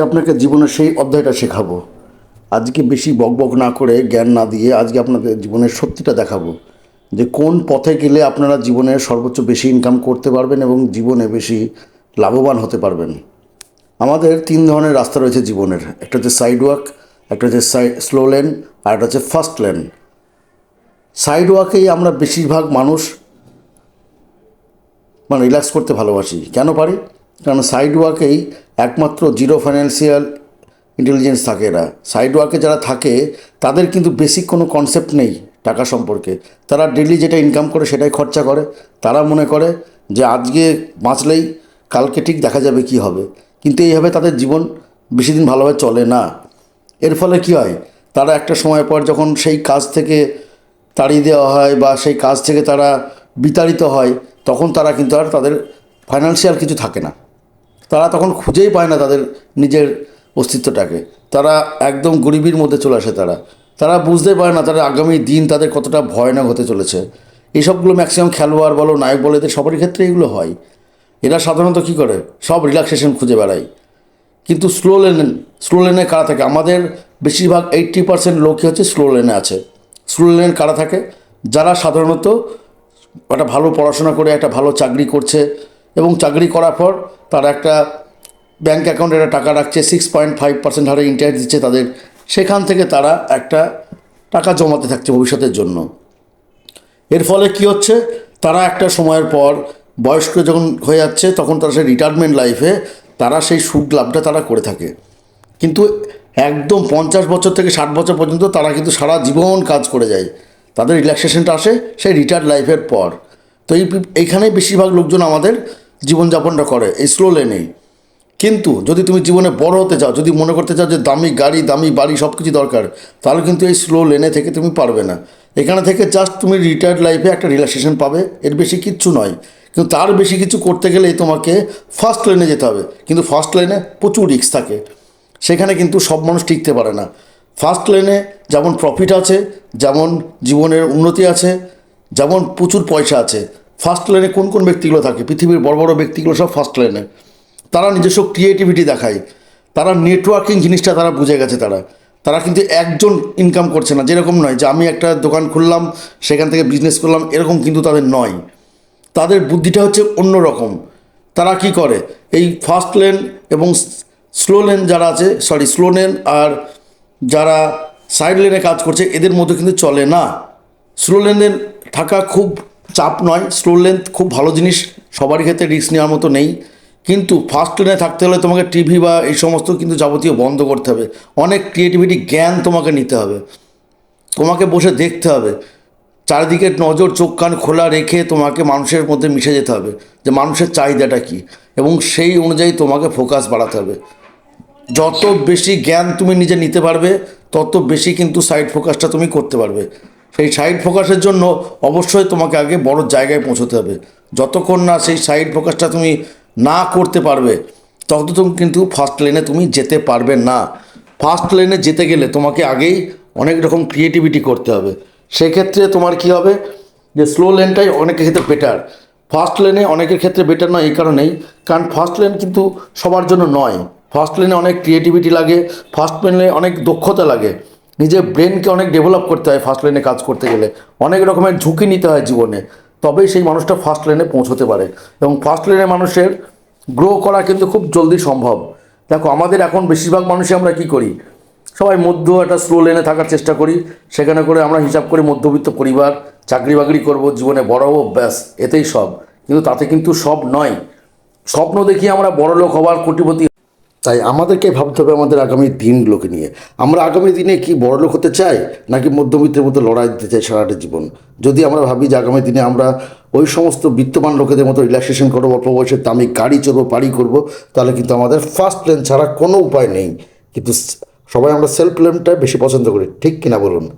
আপনাকে জীবনের সেই অধ্যায়টা শেখাবো। আজকে বেশি বকবক না করে জ্ঞান না দিয়ে আজকে আপনাদের জীবনের সত্যিটা দেখাবো। যে কোন পথে গেলে আপনারা জীবনে সর্বোচ্চ বেশি ইনকাম করতে পারবেন এবং জীবনে বেশি লাভবান হতে পারবেন। আমাদের তিন ধরনের রাস্তা রয়েছে জীবনের। একটা হচ্ছে সাইড ওয়াক একটা হচ্ছে স্লো লেন আর একটা হচ্ছে ফার্স্ট লেন সাইড ওয়াকেই আমরা বেশিরভাগ মানুষ মানে রিল্যাক্স করতে ভালোবাসি। কেন পারি? কারণ সাইড ওয়াকেই একমাত্র জিরো ফাইন্যান্সিয়াল ইন্টেলিজেন্স থাকে এরা। সাইড ওয়ার্কে যারা থাকে, তাদের কিন্তু বেসিক কোনো কনসেপ্ট নেই টাকা সম্পর্কে। তারা ডেলি যেটা ইনকাম করে সেটাই খরচা করে। তারা মনে করে যে আজকে বাঁচলেই কালকে ঠিক দেখা যাবে কি হবে। কিন্তু এইভাবে তাদের জীবন বেশি দিন ভালোভাবে চলে না। এর ফলে কি হয়? তারা একটা সময় পর যখন সেই কাজ থেকে তাড়িয়ে দেওয়া হয় বা সেই কাজ থেকে তারা বিতাড়িত হয়, তখন তারা কিন্তু আর তাদের ফাইন্যান্সিয়াল কিছু থাকে না। তারা তখন খুঁজেই পায় না তাদের নিজের অস্তিত্বটাকে। তারা একদম গরিবির মধ্যে চলে আসে তারা। তারা বুঝতে পারে না তারা আগামী দিন তাদের কতটা ভয়ানক হতে চলেছে। এইসবগুলো ম্যাক্সিমাম খেলোয়াড় বলো, নায়ক বলো, এদের সবারই ক্ষেত্রে এগুলো হয়। এরা সাধারণত কী করে? সব রিল্যাক্সেশন খুঁজে বেড়ায়। কিন্তু স্লো লেন স্লো লেনে কারা থাকে? আমাদের বেশিরভাগ এইট্টি পার্সেন্ট লোকই হচ্ছে স্লো লেনে আছে। স্লো লেনে কারা থাকে? যারা সাধারণত একটা ভালো পড়াশোনা করে, একটা ভালো চাকরি করছে এবং চাকরি করার পর তারা একটা ব্যাঙ্ক অ্যাকাউন্টে একটা টাকা রাখছে সিক্স পয়েন্ট ফাইভ পার্সেন্ট হারে ইন্টারেস্ট দিচ্ছে তাদের। সেখান থেকে তারা একটা টাকা জমাতে থাকছে ভবিষ্যতের জন্য। এর ফলে কি হচ্ছে? তারা একটা সময়ের পর বয়স্ক যখন হয়ে যাচ্ছে, তখন তারা সেই রিটায়ারমেন্ট লাইফে তারা সেই সুদ লাভটা তারা করে থাকে। কিন্তু একদম পঞ্চাশ বছর থেকে ষাট বছর পর্যন্ত তারা কিন্তু সারা জীবন কাজ করে যায়। তাদের রিল্যাক্সেশনটা আসে সেই রিটায়ার্ড লাইফের পর। তো এই বেশিরভাগ লোকজন আমাদের জীবনযাপনটা করে, এই স্লো লেনেই কিন্তু যদি তুমি জীবনে বড় হতে চাও, যদি মনে করতে চাও যে দামি গাড়ি, দামি বাড়ি সব কিছু দরকার, তাহলে কিন্তু এই স্লো লেনে থেকে তুমি পারবে না। এখানে থেকে জাস্ট তুমি রিটায়ার্ড লাইফে একটা রিল্যাক্সেশন পাবে, এর বেশি কিচ্ছু নয়। কিন্তু তার বেশি কিছু করতে গেলেই তোমাকে ফার্স্ট লাইনে যেতে হবে। কিন্তু ফার্স্ট লাইনে প্রচুর রিস্ক থাকে। সেখানে কিন্তু সব মানুষ টিকতে পারে না। ফার্স্ট লাইনে যেমন প্রফিট আছে, যেমন জীবনের উন্নতি আছে, যেমন প্রচুর পয়সা আছে। ফার্স্ট লাইনে কোন কোন ব্যক্তিগুলো থাকে? পৃথিবীর বড় বড় ব্যক্তিগুলো সব ফার্স্ট লাইনে। তারা নিজস্ব ক্রিয়েটিভিটি দেখায়। তারা নেটওয়ার্কিং জিনিসটা তারা বুঝে গেছে তারা। তারা কিন্তু একজন ইনকাম করছে না। যেরকম নয় যে আমি একটা দোকান খুললাম, সেখান থেকে বিজনেস করলাম, এরকম কিন্তু তাদের নয়। তাদের বুদ্ধিটা হচ্ছে অন্য রকম তারা কি করে? এই ফার্স্ট লেন এবং স্লো লেন যারা আছে সরি স্লো লেন আর যারা সাইড লেনে কাজ করছে, এদের মধ্যে কিন্তু চলে না। স্লো লেনের থাকা খুব চাপ নয় স্লো লেন খুব ভালো জিনিস, সবারই ক্ষেত্রে রিস্ক নেওয়ার মতো নেই। কিন্তু ফার্স্ট লেনে থাকতে হলে তোমাকে টিভি বা এই সমস্ত কিন্তু যাবতীয় বন্ধ করতে হবে। অনেক ক্রিয়েটিভিটি জ্ঞান তোমাকে নিতে হবে। তোমাকে বসে দেখতে হবে। চারিদিকে নজর, চোখ, কান খোলা রেখে তোমাকে মানুষের মধ্যে মিশে যেতে হবে যে মানুষের চাহিদাটা কী? এবং সেই অনুযায়ী তোমাকে ফোকাস বাড়াতে হবে। যত বেশি জ্ঞান তুমি নিজে নিতে পারবে, তত বেশি কিন্তু সাইড ফোকাসটা তুমি করতে পারবে। সেই সাইড ফোকাসের জন্য অবশ্যই তোমাকে আগে বড় জায়গায় পৌঁছতে হবে। যতক্ষণ না সেই সাইড ফোকাসটা তুমি না করতে পারবে, ততক্ষণ কিন্তু ফার্স্ট লেনে তুমি যেতে পারবে না। ফার্স্ট লেনে যেতে গেলে তোমাকে আগেই অনেক রকম ক্রিয়েটিভিটি করতে হবে। সেক্ষেত্রে তোমার কি হবে? যে স্লো লেনটাই অনেকের ক্ষেত্রে বেটার ফার্স্ট লেনে অনেকের ক্ষেত্রে বেটার নয় এই কারণেই, কারণ ফার্স্ট লেন কিন্তু সবার জন্য নয়। ফার্স্ট লেনে অনেক ক্রিয়েটিভিটি লাগে, ফার্স্ট লেনে অনেক দক্ষতা লাগে। নিজের ব্রেনকে অনেক ডেভেলপ করতে হয় ফার্স্ট লাইনে কাজ করতে গেলে। অনেক রকমের ঝুঁকি নিতে হয় জীবনে। তবেই সেই মানুষটা ফার্স্ট লাইনে পৌঁছতে পারে। এবং ফার্স্ট লাইনে মানুষের গ্রো করা কিন্তু খুব জলদি সম্ভব। দেখো, আমাদের এখন বেশিরভাগ মানুষই আমরা কি করি? সবাই মধ্য একটা স্লো লেনে থাকার চেষ্টা করি। সেখানে করে আমরা হিসাব করি মধ্যবিত্ত পরিবার, চাকরি বাকরি করব, জীবনে বড় হব, ব্যাস, এতেই সব। কিন্তু তাতে কিন্তু সব নয়। স্বপ্ন দেখি আমরা বড় লোক হওয়ার কোটিপতি তাই আমাদেরকে ভাবতে হবে আমাদের আগামী দিনগুলোকে নিয়ে। আমরা আগামী দিনে কি বড়লোক হতে চাই, নাকি মধ্যবিত্তের মতো লড়াই দিতে চাই সারাটা জীবন? যদি আমরা ভাবি যে আগামী দিনে আমরা ওই সমস্ত বিত্তমান লোকেদের মতো রিল্যাক্সেশন করব, অল্প বয়সে দামি গাড়ি চড়বো, বাড়ি করব, তাহলে কিন্তু আমাদের ফার্স্ট প্ল্যান ছাড়া কোনো উপায় নেই। কিন্তু সবাই আমরা সেলফ প্ল্যানটা বেশি পছন্দ করি। ঠিক কিনা বলুন?